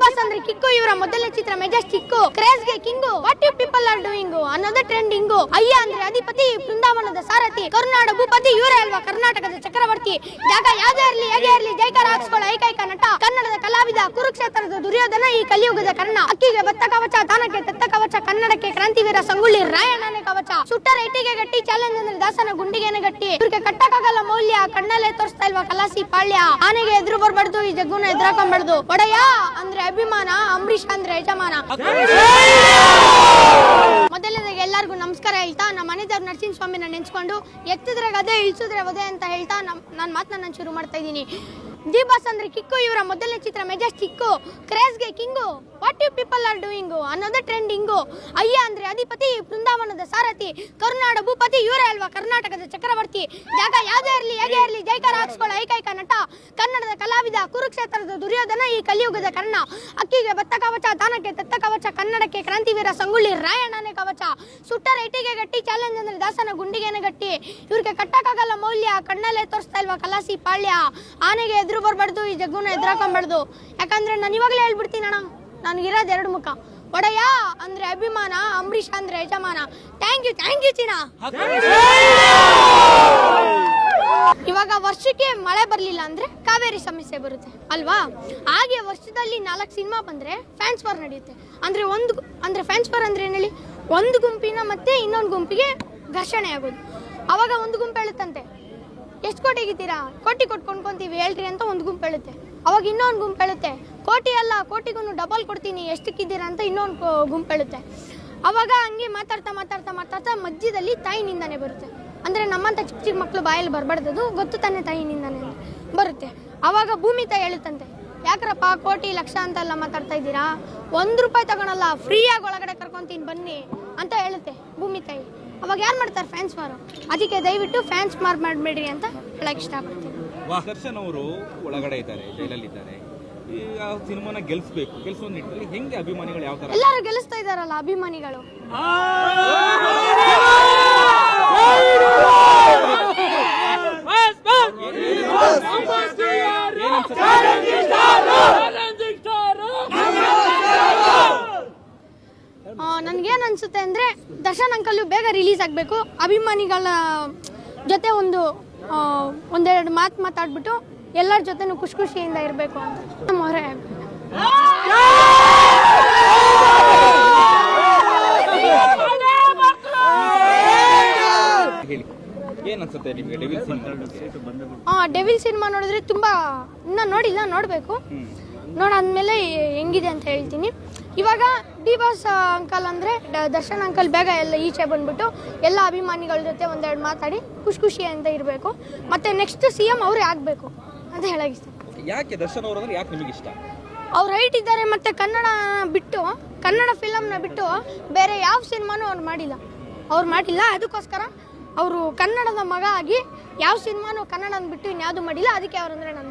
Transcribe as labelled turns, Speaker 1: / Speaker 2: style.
Speaker 1: Boss ಅಂದ್ರೆ kick ಇವರ ಮೊದಲನೇ ಚಿತ್ರ Majestic ಕ್ರೇಜ್ಗೆ king what you people are doing ಅನ್ನೋದೇ ಟ್ರೆಂಡಿಂಗು ಅಯ್ಯ ಅಂದ್ರೆ ಅಧಿಪತಿ ಬೃಂದಾವನದ ಸಾರಥಿ. ಕರುನಾಡ ಭೂಪತಿ, ಇವರೇ ಅಲ್ವಾ ಕರ್ನಾಟಕದ ಚಕ್ರವರ್ತಿ? ಜಾಗ ಯಾವ್ದೇ ಇರ್ಲಿ, ಹೇಗೆ ಇರ್ಲಿ, ಜೈಕಾರ ಹಾಕ್ಸ್ಕೊಳ್ಳೋ ಏಕೈಕ ನಟ. ಕನ್ನಡದ ಕಲಾವಿದ, ಕುರುಕ್ಷೇತ್ರದ ದುರ್ಯೋಧನ ಈ ಕಲಿಯುಗದ ಕರ್ಣ. ಅಕ್ಕಿಗೆ ಬತ್ತ ಕವಚ, ತಾನಕ್ಕೆ ತೆತ್ತ ಕವಚ, ಕನ್ನಡಕ್ಕೆ ಕ್ರಾಂತಿವೀರ ಸಂಗೊಳ್ಳಿ ರಾಯಣ್ಣನೇ ಸುಟ್ಟ ಇಟ್ಟಿಗೆ ಗಟ್ಟಿ, ಚಾಲೆಂಜ್ ಅಂದ್ರೆ ದಾಸನ ಗುಂಡಿಗೆನೆ ಗಟ್ಟಿ. ಇವ್ರಿಗೆ ಕಟ್ಟಕ್ಕಾಗಲ್ಲ ಮೌಲ್ಯ, ಕಣ್ಣಲ್ಲೇ ತೋರಿಸ್ತಾ ಇಲ್ವಾ ಕಲಾಸಿ ಪಾಳ್ಯ? ಆನೆಗೆ ಎದುರು ಬರ್ಬಾರ್ದು, ಈ ಜಗ್ಗುನ ಎದುರಾಕೊಂಡ್ಬಾರ್ದು ಒಡೆಯ ಅಂದ್ರೆ ಅಭಿಮಾನ, ಅಂಬರೀಷ್ ಅಂದ್ರೆ ಯಜಮಾನ. ಮೊದಲನೇದಾಗಿ ಎಲ್ಲರಿಗೂ ನಮಸ್ಕಾರ ಹೇಳ್ತಾ, ನಮ್ಮ ಮನೆದೇವ್ರ ನರಸಿಂಹ ಸ್ವಾಮಿನ ನೆನ್ಸ್ಕೊಂಡು, ಎತ್ತಿದ್ರೆ ಗದೆ, ಇಳಿಸಿದ್ರೆ ಅದೇ ಅಂತ ಹೇಳ್ತಾ ನಮ್ ನನ್ನ ಮಾತನ್ನ ನಾನು ಶುರು ಮಾಡ್ತಾ ಇದ್ದೀನಿ. ಡಿ ಬಾಸ್ ಅಂದ್ರೆ ಕಿಕ್ಕು, ಇವರ ಮೊದಲನೇ ಚಿತ್ರ Majestic ಕ್ರೇಜ್ಗೆ king. What you people are doing ಅನ್ನೋದು ಟ್ರೆಂಡಿಂಗು ಅಯ್ಯ ಅಂದ್ರೆ ಅಧಿಪತಿ, ಬೃಂದಾವನದ ಸಾರಥಿ, ಕರುನಾಡ ಭೂಪತಿ, ಇವರೇ ಅಲ್ವಾ ಕರ್ನಾಟಕದ ಚಕ್ರವರ್ತಿ. ಜಾಗ ಯಾವುದೇ ಇರಲಿ, ಹೇಗೆ ಇರಲಿ, ಜೈಕಾರ ಹಾಕ್ಸ್ಕೊಳ್ಳೋ ಏಕೈಕ ನಟ, ಕನ್ನಡದ ಕಲಾವಿದ, ಕುರುಕ್ಷೇತ್ರದ ದುರ್ಯೋಧನ ಈ ಕಲಿಯುಗದ ಕರ್ಣ. ಅಕ್ಕಿಗೆ ಭತ್ತ ಕವಚ ತಾನಕ್ಕೆ ತತ್ತ ಕವಚ, ಕನ್ನಡಕ್ಕೆ ಕ್ರಾಂತಿವೀರ ಸಂಗೊಳ್ಳಿ ರಾಯಣ್ಣನೇ ಕವಚ. ಸುಟ್ಟರ ಇಟ್ಟಿಗೆ ಗಟ್ಟಿ ಚಾಲೆಂಜ್ ಅಂದ್ರೆ ದಾಸನ ಗುಂಡಿಗೆನ ಗಟ್ಟಿ. ಇವ್ರಿಗೆ ಕಟ್ಟಕ್ಕಾಗಲ್ಲ ಮೌಲ್ಯ, ಕಣ್ಣಲ್ಲೇ ತೋರಿಸ್ತಾ ಇಲ್ವಾ ಕಲಾಸಿ ಪಾಳ್ಯ? ಆನೆಗೆ ಎದುರು ಬರಬಾರ್ದು, ಈ ಜಗ್ಗುನ ಎದುರಾಕೊಂಬಾರ್ದು. ಯಾಕಂದ್ರೆ ನಾನು ಇವಾಗಲೇ ಹೇಳ್ಬಿಡ್ತೀನಿ ಅಣ್ಣ ನನಗಿರೋದು ಎರಡು ಮುಖ. ಒಡೆಯ ಅಂದ್ರೆ ಅಭಿಮಾನ, ಅಂಬರೀಷ್ ಅಂದ್ರೆ ಯಜಮಾನ. Thank you thank you China. ಇವಾಗ ವರ್ಷಕ್ಕೆ ಮಳೆ ಬರಲಿಲ್ಲ ಅಂದ್ರೆ ಕಾವೇರಿ ಸಮಸ್ಯೆ ಬರುತ್ತೆ, ಅಲ್ವಾ? ಹಾಗೆ ವರ್ಷದಲ್ಲಿ ನಾಲ್ಕು ಸಿನಿಮಾ ಬಂದ್ರೆ ಫ್ಯಾನ್ಸ್ ಫಾರ್ ನಡೆಯುತ್ತೆ. ಅಂದ್ರೆ ಒಂದು, ಅಂದ್ರೆ ಫ್ಯಾನ್ಸ್ ಫಾರ್ ಅಂದ್ರೆ ಏನ್ ಹೇಳಿ? ಒಂದು ಗುಂಪಿನ ಮತ್ತೆ ಇನ್ನೊಂದು ಗುಂಪಿಗೆ ಘರ್ಷಣೆ ಆಗೋದು. ಅವಾಗ ಒಂದು ಗುಂಪು ಹೇಳುತ್ತಂತೆ ಎಷ್ಟು ಕೋಟಿಗಿದ್ದೀರಾ ಕೋಟಿ ಕೊಟ್ಟು ಕೊಂಡ್ಕೊಂತೀವಿ ಹೇಳ್ರಿ ಅಂತ ಒಂದು ಗುಂಪು ಹೇಳುತ್ತೆ ಅವಾಗ ಇನ್ನೊಂದು ಗುಂಪು ಹೇಳುತ್ತೆ ಕೋಟಿ ಅಲ್ಲ ಕೋಟಿಗೂ ಡಬಲ್ ಕೊಡ್ತೀನಿ, ಎಷ್ಟಕ್ಕಿದ್ದೀರಾ ಅಂತ ಇನ್ನೊಂದು ಗುಂಪು ಹೇಳುತ್ತೆ ಅವಾಗ ಹಂಗೆ ಮಾತಾಡ್ತಾ ಮಾತಾಡ್ತಾ ಮಾತಾಡ್ತಾ ಮಧ್ಯದಲ್ಲಿ ತಾಯಿ ನಿಂದನೆ ಬರುತ್ತೆ. ಅಂದರೆ ನಮ್ಮಂಥ ಚಿಕ್ಕ ಚಿಕ್ಕ ಮಕ್ಕಳು ಬಾಯಲ್ಲಿ ಬರಬಾರ್ದದು, ಗೊತ್ತು ತಾನೇ ತಾಯಿ ನಿಂದನೆ ಬರುತ್ತೆ. ಅವಾಗ ಭೂಮಿ ತಾಯಿ ಹೇಳುತ್ತಂತೆ ಯಾಕ್ರಪ್ಪ ಕೋಟಿ ಲಕ್ಷ ಅಂತೆಲ್ಲ ಮಾತಾಡ್ತಾ ಇದ್ದೀರಾ? ಒಂದು ರೂಪಾಯಿ ತಗೊಳಲ್ಲ ಫ್ರೀಯಾಗಿ ಒಳಗಡೆ ಕರ್ಕೊಂತೀನಿ ಬನ್ನಿ ಅಂತ ಹೇಳುತ್ತೆ ಭೂಮಿ ತಾಯಿ. ಅವಾಗ ಯಾರು ಮಾಡ್ತಾರೆ ಫ್ಯಾನ್ಸ್ ಮಾರು? ಅದಕ್ಕೆ ದಯವಿಟ್ಟು ಫ್ಯಾನ್ಸ್ ಮಾರ್ ಮಾಡಬೇಡ್ರಿ ಅಂತ ಹೇಳಕ್ ಇಷ್ಟಪಡ್ತೀನಿ.
Speaker 2: ದರ್ಶನ್ ಅವರು ಒಳಗಡೆ ಇದ್ದಾರೆ ಜೈಲಲ್ಲಿದ್ದಾರೆ ಈಗ ಸಿನಿಮಾನ ಗೆಲ್ಸ್ಬೇಕು ಗೆಲ್ಸೋ ನಿಟ್ಟಿನಲ್ಲಿ ಹೆಂಗೆ ಅಭಿಮಾನಿಗಳು ಯಾವ ತರ
Speaker 1: ಎಲ್ಲರೂ ಗೆಲ್ಲಿಸ್ತಾ ಇದಾರಲ್ಲ ಅಭಿಮಾನಿಗಳು.
Speaker 2: ಅನ್ಸುತ್ತೆ
Speaker 1: ಅಂದ್ರೆ ದರ್ಶನ್ ಅಂಕಲ್ ಬೇಗ ರಿಲೀಸ್ ಆಗಬೇಕು. ಅಭಿಮಾನಿಗಳ ಜೊತೆ ಒಂದು ಒಂದೆರಡು ಮಾತು ಮಾತಾಡ್ಬಿಟ್ಟು ಎಲ್ಲರ ಜೊತೆನೂ ಖುಷಿ ಖುಷಿಯಿಂದ ಇರಬೇಕು ಅಂತ. ನಮ್ಮ ಹೊರೆ
Speaker 2: ಅನ್ಸುತ್ತೆ ನಿಮ್ಗೆ ಡೆವಿಲ್ ಸಿನಿಮಾ
Speaker 1: ಡೆವಿಲ್ ಸಿನಿಮಾ ನೋಡಿದ್ರೆ ತುಂಬಾ ಇನ್ನ ನೋಡಿಲ್ಲ ನೋಡಬೇಕು. ನೋಡಾದ್ಮೇಲೆ ಹೆಂಗಿದೆ ಅಂತ ಹೇಳ್ತೀನಿ. ಇವಾಗ ಡಿ ಬಾಸ್ ಅಂಕಲ್ ಅಂದರೆ ದರ್ಶನ್ ಅಂಕಲ್ ಬೇಗ ಎಲ್ಲ ಈಚೆ ಬಂದ್ಬಿಟ್ಟು ಎಲ್ಲ ಅಭಿಮಾನಿಗಳ ಜೊತೆ ಒಂದೆರಡು ಮಾತಾಡಿ ಖುಷಿ ಅಂತ ಇರಬೇಕು. ಮತ್ತು ನೆಕ್ಸ್ಟ್ ಸಿ ಎಂ ಅವರೇ ಆಗಬೇಕು ಅಂತ ಹೇಳಕ್ಕೆ ಇಷ್ಟ.
Speaker 2: ಯಾಕೆ ದರ್ಶನ್ ಅವರು ಅಂದ್ರೆ ಯಾಕೆ ನಿಮಗೆ ಇಷ್ಟ
Speaker 1: ಅವ್ರು ರೈಟ್ ಇದ್ದಾರೆ ಮತ್ತು ಕನ್ನಡ ಬಿಟ್ಟು ಕನ್ನಡ ಫಿಲಮ್ನ ಬಿಟ್ಟು ಬೇರೆ ಯಾವ ಸಿನಿಮಾನೂ ಅವ್ರು ಮಾಡಿಲ್ಲ. ಅವ್ರು ಮಾಡಿಲ್ಲ ಅದಕ್ಕೋಸ್ಕರ ಅವರು ಕನ್ನಡದ ಮಗ ಆಗಿ ಯಾವ ಸಿನಿಮಾನೂ ಕನ್ನಡನ ಬಿಟ್ಟು ಇನ್ಯಾವುದು ಮಾಡಿಲ್ಲ ಅದಕ್ಕೆ ಅವ್ರಂದ್ರೆ ನನ್ನ